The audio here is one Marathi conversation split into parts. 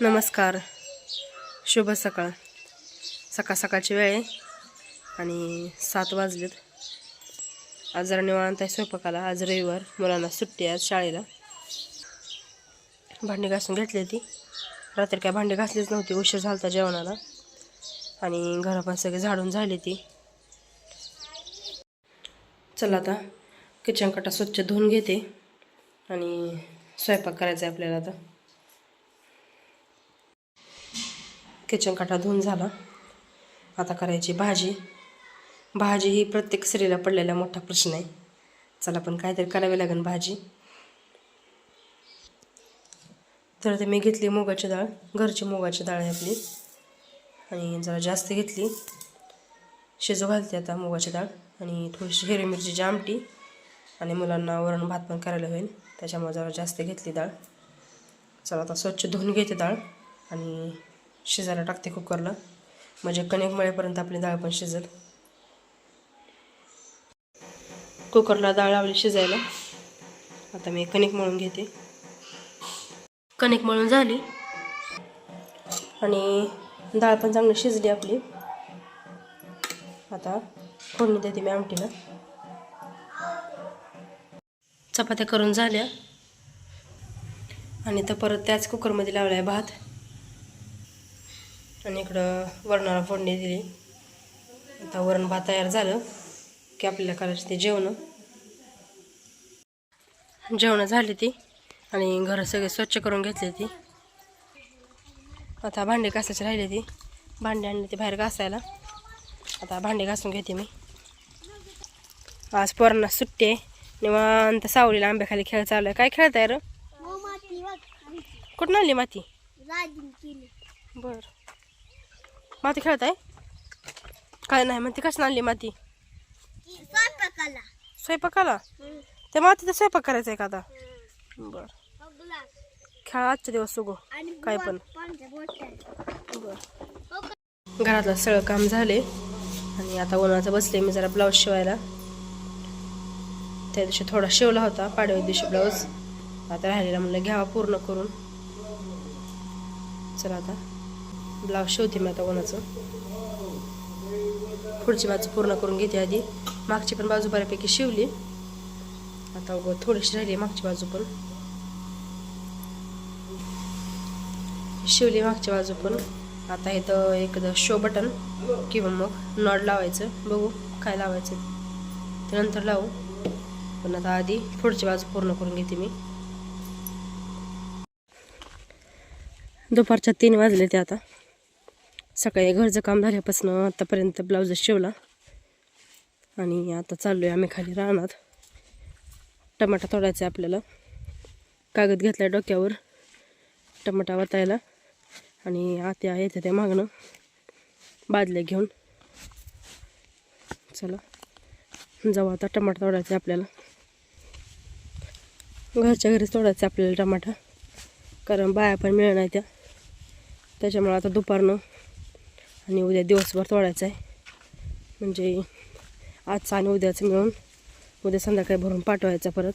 नमस्कार. शुभ सकाळ. सकाळ सकाळची वेळ आहे आणि सात वाजलेत. आज जरा निवांत आहे स्वयंपाकाला. आज रविवार. मुलांना सुट्टी आहे आज शाळेला. भांडी घासून घेतली होती. रात्री काय भांडी घासलीच नव्हती. उशीर झाला होता जेवणाला. आणि घरं पण सगळे झाडून झाली ती. चला आता किचन कटा स्वच्छ धुवून घेते आणि स्वयंपाक करायचा आहे आपल्याला आता. किचन काटा धुवून झाला. आता करायची भाजी. भाजी ही प्रत्येक स्त्रीला पडलेला मोठा प्रश्न आहे. चला पण काहीतरी करावी लागेल भाजी. तर ते मी घेतली मुगाची डाळ घरची मुगाची डाळ आहे आपली. आणि जरा जास्त घेतली. शिजू घालते आता मुगाची डाळ आणि थोडीशी हिरवी मिरचीची आमटी आणि मुलांना वरण भात पण करायला होईल. त्याच्यामुळे जरा जास्त घेतली डाळ. चला आता स्वच्छ धुवून घेते डाळ आणि शिजायला टाकते कुकरला. म्हणजे कणिक मळेपर्यंत आपली डाळ पण शिजेल. कुकरला डाळ लावली शिजायला. आता मी कणिक मळून घेते. कणिक मळून झाली. आणि डाळ पण चांगली शिजली आपली. आता फोडणी देते मी आमटीला. चपात्या करून झाल्या. आणि तर परत त्याच कुकरमध्ये लावला आहे भात. आणि इकडं वरणाला फोडणी दिली. आता वरण भात तयार झालं की आपल्याला करायचं ते जेवण. जेवणं झाली ती आणि घरं सगळे स्वच्छ करून घेतली ती. आता भांडी घासायची राहिली ती. भांडी आणली ती बाहेर घासायला. आता भांडी घासून घेते मी. आज पोरांना सुट्टी आहे. निवांत सावलीला आंब्याखाली खेळ चालू आहे. काय खेळताय र? कुठून आणली माती? बर. माती खेळताय? काय नाही म्हणते कसं आणली माती? स्वयंपाकाला. त्या मातीचा स्वयंपाक करायचा आहे का आता? बर. ग्लास खेळा आजचे दिवस सुगो. काय पण. बर. घरातलं सगळं काम झाले. आणि आता उन्हाचं बसले मी जरा ब्लाऊज शिवायला. त्या दिवशी थोडा शिवला होता पाडव्या दिवशी ब्लाऊज. आता राहिलेला म्हणलं घ्यावा पूर्ण करून. चला आता. ब्लाऊज शिवते मी आता कोणाचं पुढची बाजू पूर्ण करून घेते आधी. मागची पण बाजू बऱ्यापैकी शिवली. आता उगं थोडीशी राहिली मागची बाजू पण. शिवली मागच्या बाजू पण. आता इथं एकदा शो बटन किंवा मग नॉड लावायचं. बघू काय लावायचं. ते नंतर लावू. पण आता आधी पुढची बाजू पूर्ण करून घेते मी. दुपारच्या तीन वाजले ते आता. सकाळी घरचं काम झाल्यापासून आतापर्यंत ब्लाऊज शिवला. आणि आता चाललो आहे आम्ही खाली राहणार टमाटा तोडायचा आहे आपल्याला. कागद घेतला डोक्यावर. टमाटा वतायला. आणि आत्या येते त्या मागणं बादल्या घेऊन. चला. जाऊ आता टमाटा तोडायचा आहे आपल्याला. घरच्या घरीच तोडायचं आहे आपल्याला टमाटा. कारण बाया पण मिळणार नाही त्या. त्याच्यामुळे आता दुपारनं आणि उद्या दिवसभर तोडायचं आहे म्हणजे आजचं आणि उद्याचं मिळून उद्या संध्याकाळी भरून पाठवायचा परत.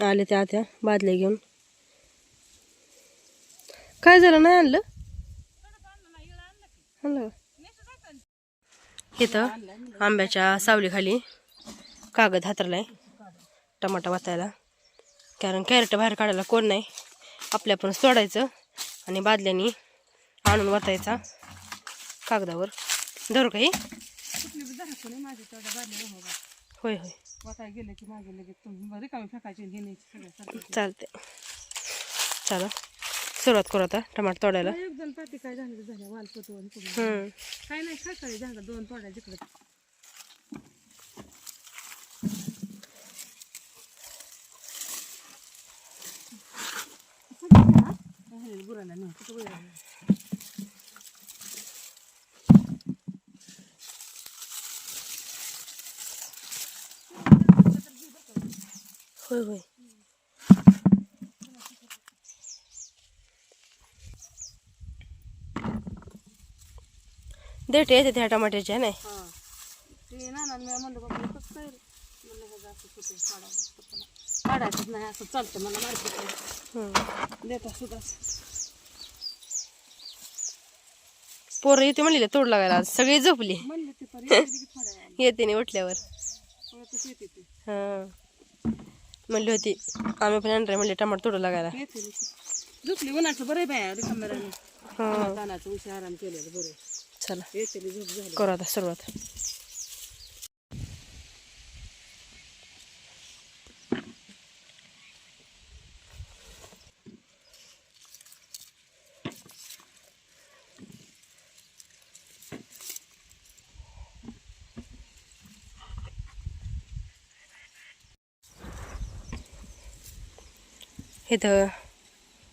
आले त्या त्या बादल्या घेऊन. काय झालं? नाही आणलं? आणलं. इथं आंब्याच्या सावलीखाली कागद हातरला आहे टमाटा वाचायला कारण कॅरेट बाहेर काढायला कोण नाही. आपल्या पण सोडायचं आणि बादल्यानी आणून वाचायचा कागदावर. धरू काही होय होय. चालते चला सुरुवात करू आता टमाटर तोडायला. एक दोन पाती काय झालं तर झाल्या वाल पोतवून करून हम्म. काय नाही सकाळी झालं दोन तोड्या जिकडे नाही? कुठं गुराला होय होय देठ येते त्या टमाट्याच्या नाही हां ते ना मी म्हणलं काढायचंच नाही असं चालतं मला मार्केटला हम्म. देता सुद्धा. पोरं येते म्हणले तोड लागायला आज. सगळी झोपली. येते नाही उठल्यावर. हां. म्हणली होती आम्ही पण आणणार म्हणले टमाटर तोडू लागायला. झोपली उन्हाचं बरं बाया हां. तानाचं उशी आराम केलेलं बरं. चला. करू आता सुरुवात. इथं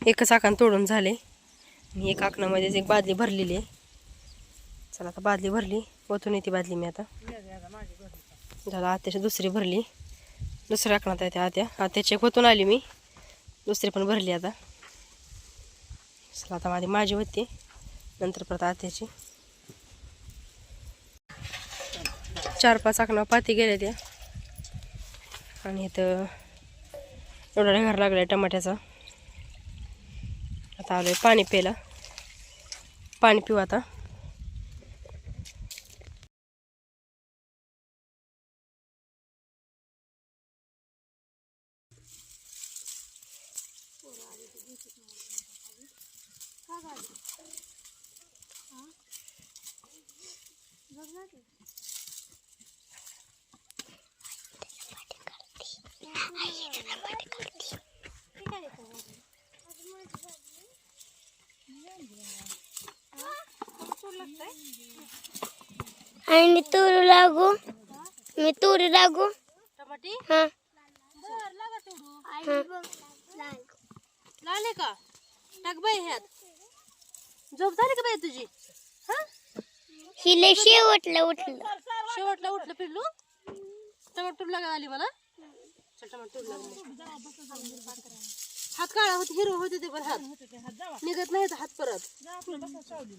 एकच आकान तोडून झाले. आणि एक आकणामध्येच एक बादली भरलेली आहे. चला आता बादली भरली. ओतून येते बादली मी आता. झालं आत्याची दुसरी भरली. दुसऱ्या आकणात आहे त्या आत्या. आत्याची एक ओतून आली मी. दुसरी पण भरली आता. चला आता माझी माझी होती नंतर परत आत्याची. चार पाच आकणं पाती गेल्या त्या. आणि इथं एवढा घर लागला आहे टमाट्याचा. आता आलोय पाणी प्यायला. पाणी पिऊ आता. आणि तूर लागू. मी तूर लागू. टमाटी? हा. लाले का? टाक बाई ह्यात. झोप झाली का बाई तुझी? हा? हिले शेवटलं उठलं. शेवटला उठलं पिल्लू? टमाटर लागा आली मला? चल टमाटर लागले. हात काळा होते हिरो होते ते पण हात. निघत नाही हात परत.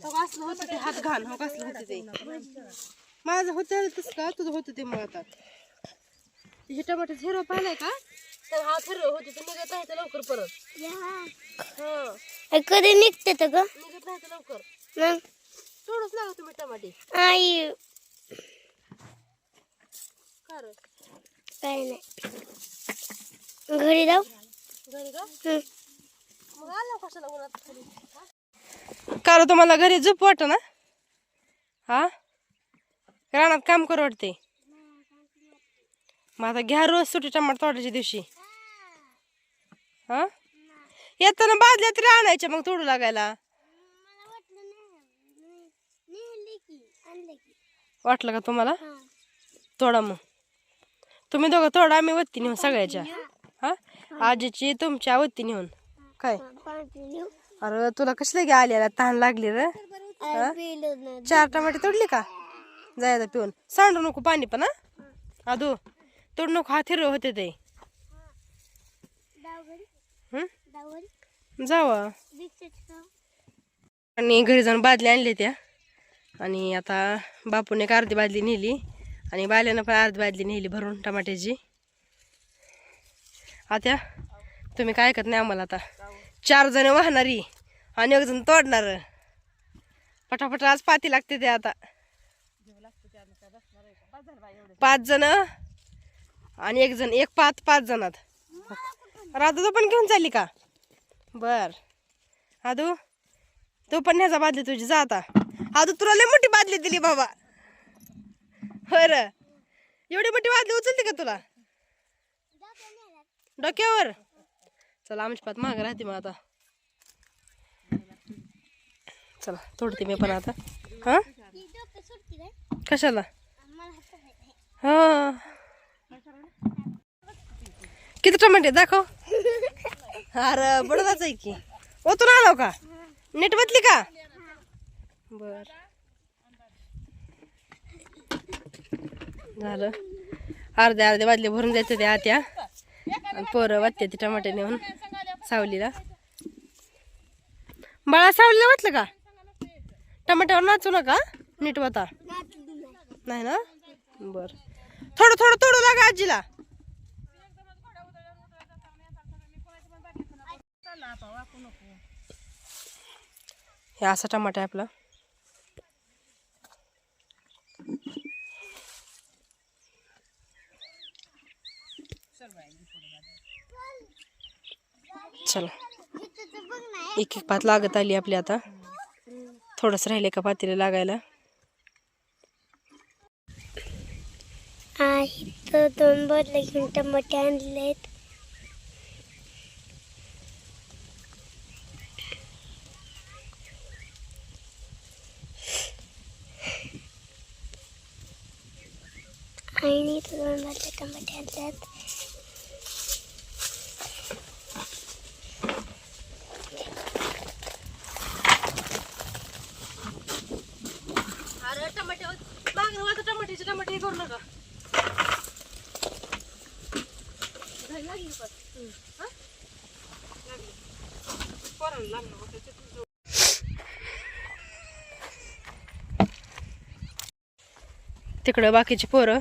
हो असलं होतं ते हात घाण हो कसलं होते ते. माझं होतं तसं का? तुझं होतं ते मग आता हे टमाटर हिरो पाहिलाय का? तर हात हिरो होते ते निघत नाही तर लवकर परत. हा. कधी निघते तर ग? निघत नाही तर लवकर. मग? तोडच लागा तुम्ही टमाटे. आई. काय नाही. घरी जाऊ? घरी का? हं. मग आला कशाला उन्हात खाली का तुम्हाला घरी झोप वाटत ना? हा? रानात काम करू वाटते मग आता घ्या रोज सुटी टमाटर तोडायच्या दिवशी. हा? येताना बादल्या तरी आणायच्या मग तोडू लागायला. वाटलं का तुम्हाला? तोडा मग. तुम्ही दोघं तोडा आम्ही वत्ती नेऊन सगळ्याच्या. हा? आजीची तुमच्या वत्ती नेऊन. काय? अरे तुला कसले गे आलेला तहान लागली रे? चार टमाटे तोडली का? जायला पिऊन. सांडू नको पाणी पण हा? आदू तोड नको हात हिरवे होते ते? जावा. आणि घरी जाऊन बादली आणली त्या. आणि आता बापूने एक अर्धी बादली नेली. आणि बाल्यानं पण अर्धी बादली नेली भरून टमाट्याची. आता तुम्ही काय ऐकत नाही आम्हाला आता. चार जण वाहणारी आणि एक जण तोडणार. पटापट आज पाती लागते ते आता. पाच जण आणि एक जण एक पाच पाच जणात. राधू पण घेऊन चालली का? बर. आदू तू पण ह्याचा बादली तुझी जा आता. आदू तुला लय मोठी बादली दिली बाबा. बरं एवढी मोठी बादली उचलते का तुला? डोक्यावर. चला आमची पात माग राहते मग आता. चला तोडते मी पण आता. हा? कशाला? हा. किती टमाटे दाखव. अरे बडवाच आहे की. ओतून आलो का? नेट बदली का? बर. झालं. अर्धे अर्धे बादले भरून जायचं ते आत्या. आणि पोरं वाटते ते टमाटे नेऊन. सावलीला. बाळा सावलीला वाटलं का? टमाट्यावर नाचू नका नीट वाता नाही ना? बर. थोडं थोडं थोडं लागा आजीला. हे असा टमाटे आहे आपला. चला. एक एक पात लागत आली आपली आता. थोडंसं राहिले का पातीला लागायला? आहे तर दोन बदले घेऊन टमाटे आणले आहेत तर दोन बदले टमाटे आणलेत अरे टमाटे टमाट्याचे टमाटे करू नका तिकडं बाकीची पोरं.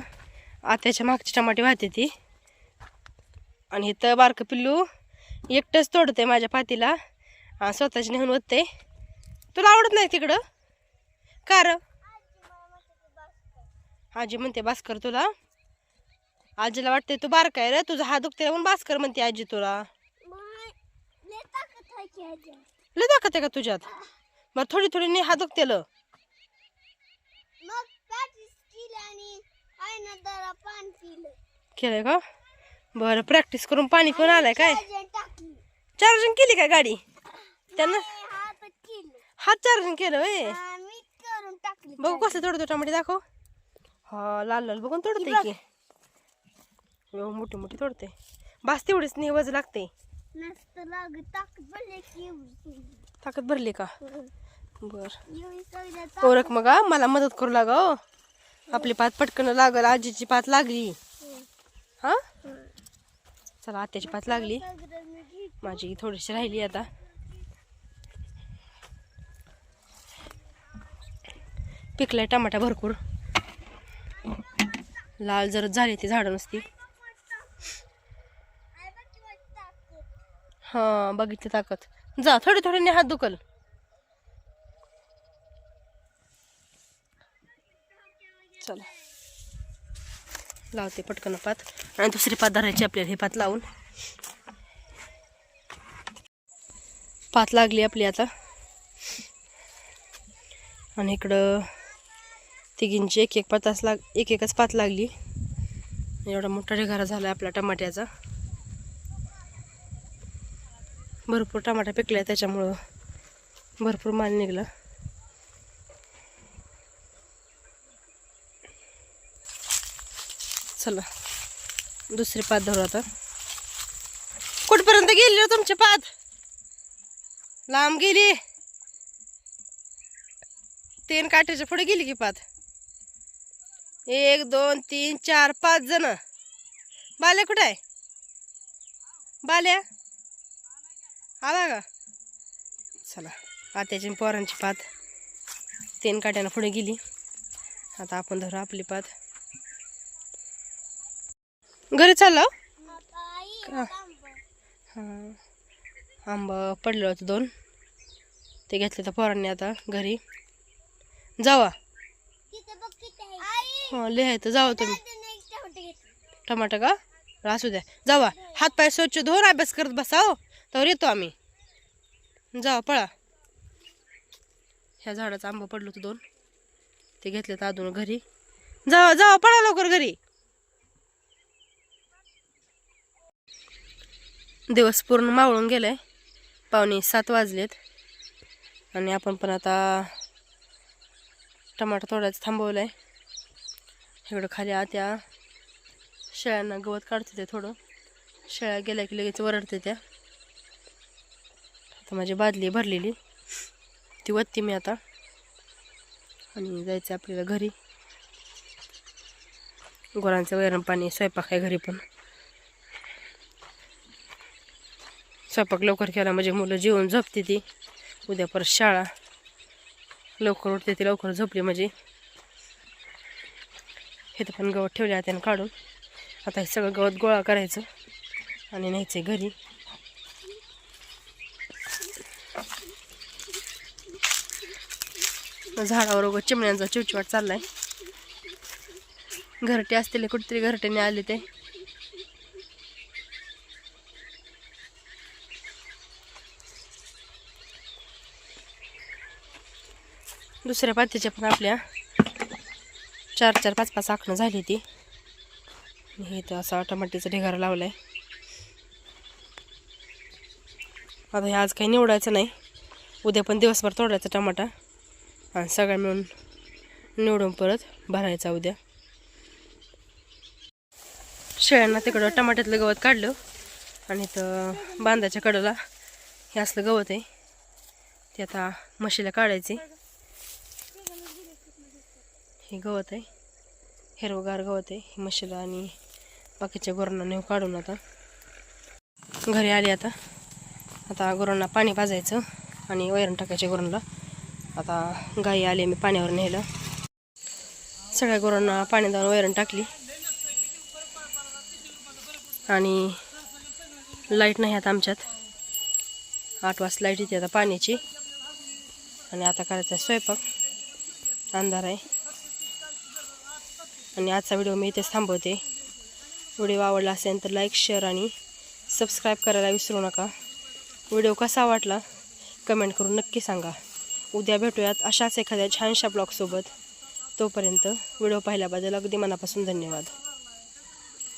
आत्याच्या मागची टमाटे वाहते ती. आणि इथं बारकं पिल्लू एकटंच तोडते माझ्या पातीला. आणि स्वतःची नेहून ओतते. तुला आवडत नाही तिकडं? कार आजी म्हणते भास्कर तुला आजीला वाटते तू बारका आहे रे तुझा हात दुखते म्हणून भास्कर म्हणते आजी तुला. लय दाखवते का तुझ्यात? मग थोडी थोडी ने हात पाणी पिलं. केलंय का? बरं प्रॅक्टिस करून पाणी पिऊन आलाय काय? चार्जिंग केली काय गाडी? त्यानं हात चार्जिंग केलं टाकली बघू कसं तोडतो टमाटे दाखव. हा लाल लाल बघून तोडते की. मोठी मोठी तोडते. बास तेवढीच निवज लागते. नसतं लाग टाक पडले की एवढी ताकद भरली का? बर. ओरख मग मला मदत करू लागा हो. आपली पात पटकन लागल आजीची पात लागली. हा? चला आत्याची पात लागली. माझी थोडीशी राहिली आता. पिकलाय टमाटा भरपूर. लाल जर झाली ती झाडं नुसती. हां बघितली ताकद. जा थोडी थोडे हात दुखल. चला. लावते पटकन पात. आणि दुसरी पात धरायची आपल्याला हे पात लावून. पात लागली आपली आता. आणि इकडं तिघींची एक एक पातास लाग एक एकच पात लागली. एवढा मोठा ढिगारा झाला आपला टमाट्याचा. भरपूर टमाटा पिकलाय त्याच्यामुळं. भरपूर माल निघला. चला दुसरी पात धरू आता. कुठपर्यंत गेली तुमचे तुमची पात? लांब गेली. तीन काट्याच्या पुढे गेली की पात? एक दोन तीन चार पाच जण. बाल्या कुठे आहे? बाल्या? आला का? चला आत्याची पोरांची पात. तेन काट्यानं पुढे गेली. आता आपण धरू आपली पात. घरी चाललो हो? का? हां. आंब पडलं होतं दोन. ते घेतले तर पोरांनी आता घरी. जावा. तिथं बघ आहे हां लिहायचं जावा तुम्ही. टमाटर का? असू द्या. जावा. हात पाय स्वच्छ धुवून अभ्यास करत बसा हो. तर येतो आम्ही. जा पळा. ह्या झाडाचा आंबा पडलं होतं दोन. ते घेतले अजून घरी. जावा जा पळा लवकर घरी. दिवस पूर्ण मावळून गेलाय. पावणे सात वाजलेत. आणि आपण पण आता टमाटर तोडायचं थांबवलं आहे इकडं खाली आत्या शेळ्यांना गवत काढते ते थोडं. शेळ्या गेल्या की लगेच वरडते त्या तर माझी बादली भरलेली. ती वत्ती मी आता. आणि जायचं आपल्याला घरी. गुरांचं गरम पाणी स्वयंपाक आहे घरी पण. स्वयंपाक लवकर केला म्हणजे मुलं जेवून झोपते ती. उद्या परत शाळा. लवकर उठते ती लवकर झोपली म्हणजे हे तर पण गवत ठेवले त्यानं काढून. आता हे सगळं गवत गोळा करायचं. आणि न्यायचं घरी. झाडावर वगैरे चिमण्यांचा चिवचिवाट चाललाय. घरटे असतील कुठेतरी घरट्याने आले ते. दुसऱ्या पातीच्या पण आपल्या चार चार पाच पाच आखणं झाली ती. हे तर असा टमाटीचा ढिगारा लावलाय. आता हे आज काही निवडायचं नाही. उद्या पण दिवसभर तोडायचा टमाटा. आणि सगळ्या मिळून निवडून परत भरायचा उद्या. शेळ्यांना तिकडं टमाट्यातलं गवत काढलं आणि तर बांधाच्या कडेला हे असलं गवत आहे. ते आता म्हशीला काढायचे. हे गवत आहे. हिरवगार गवत आहे. हे म्हशीला आणि बाकीच्या गुरांना नेऊ काढून आता. घरी आली आता. आता गुरांना पाणी पाजायचं आणि वैरण टाकायचे गुरांना. आता गाई आली मी पाण्यावर नेलं. सगळ्या गुरांना पाणी जाऊन वैरण टाकली. आणि लाइट नाही आता आमच्यात. आठ वाजता लाइट येते आता पाण्याची. आणि आता करायचा आहे स्वयंपाक. अंधार आहे. आणि आजचा व्हिडिओ मी इथेच थांबवते. व्हिडिओ आवडला असेल तर लाईक शेअर आणि सबस्क्राईब करायला विसरू नका. व्हिडिओ कसा वाटला? कमेंट करून नक्की सांगा. उद्या भेटूयात अशाच एखाद्या छानशा ब्लॉगसोबत. तोपर्यंत व्हिडिओ पाहिल्याबद्दल अगदी मनापासून धन्यवाद.